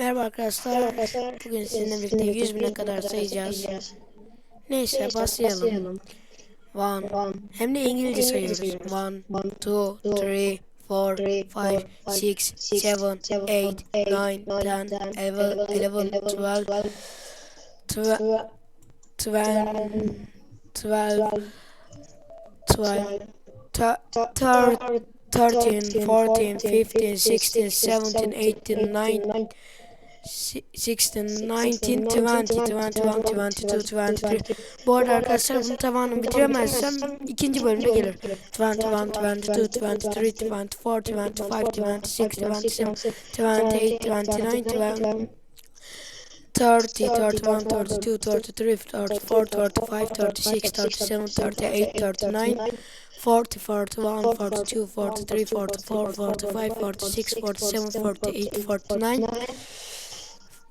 Merhaba arkadaşlar. Bugün sizinle birlikte 100 bine kadar sayacağız. Neyse başlayalım. One. Hem de İngilizce sayıyoruz. One, two, three, four, five, six, seven, eight, nine, ten, eleven, eleven, twelve, twelve, twelve, twelve, twelve, 13, 14, 15, 16, 17, 18, 19, 16, 19, 20, 20, 22, 23. Bu arada arkadaşlar bunu tamamını bitiremezsem ikinci bölümde gelir. 20, 22, 23, 24, 25, 26, 27, 28, 29, 30, 31, 32, 33, 34, 35, 36, 37, 38, 39, 40, 41, 42, 43, 44, 45, 46, 47, 48, 49,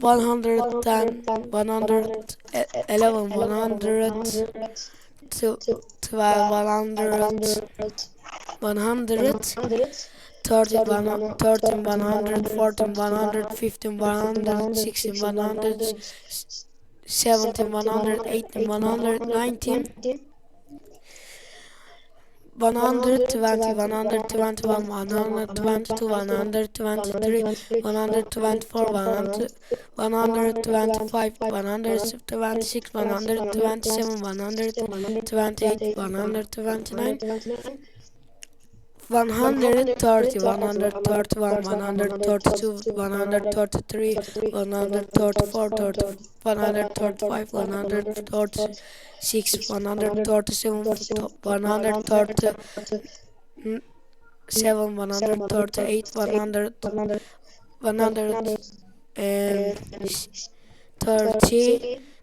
100'ten 111 100 to 12 100 100 13 13 100 14 100 15 100 16 100 17 100 18 100 19 120, 121, 122, 123, 124, 125, 126, 127, 128, 129, 130, 131, 132, 133, 134, 135, 136, 137, 137, 138, 100, 130,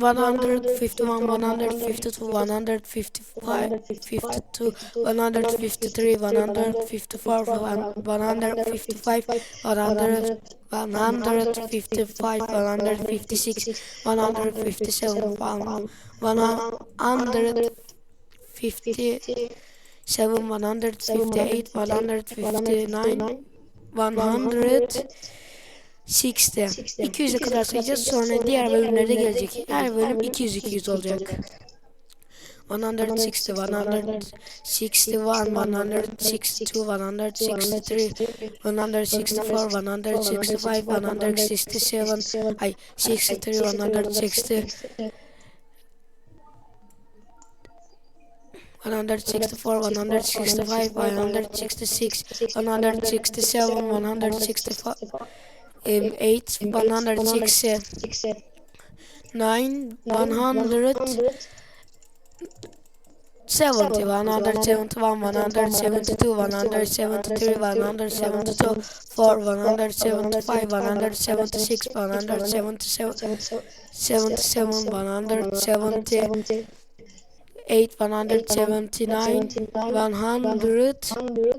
151, 152, 155, 52, 153, 154, 155, 100, 155, 156, 157, 157, 158, 159, 100. Six'te 200'e kadar sayacağız sonra diğer bölümlerde gelecek. Her bölüm 200-200 olacak. 160, 161, 162, 163, 164, 165, 167, ay 63, 160, 164, 165, 166, 167, 165, um, 8 160 9 100 70 171 172 173 174 4 175 176 177 77 170 8 179 100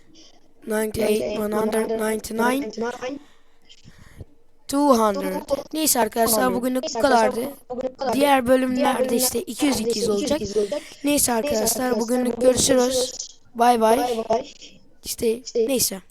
98, 199, 200. Neyse arkadaşlar bugünlük bu kadardı. Diğer bölümlerde işte 200 200 olacak. Neyse arkadaşlar bugünlük görüşürüz. Bay bay. İşte neyse.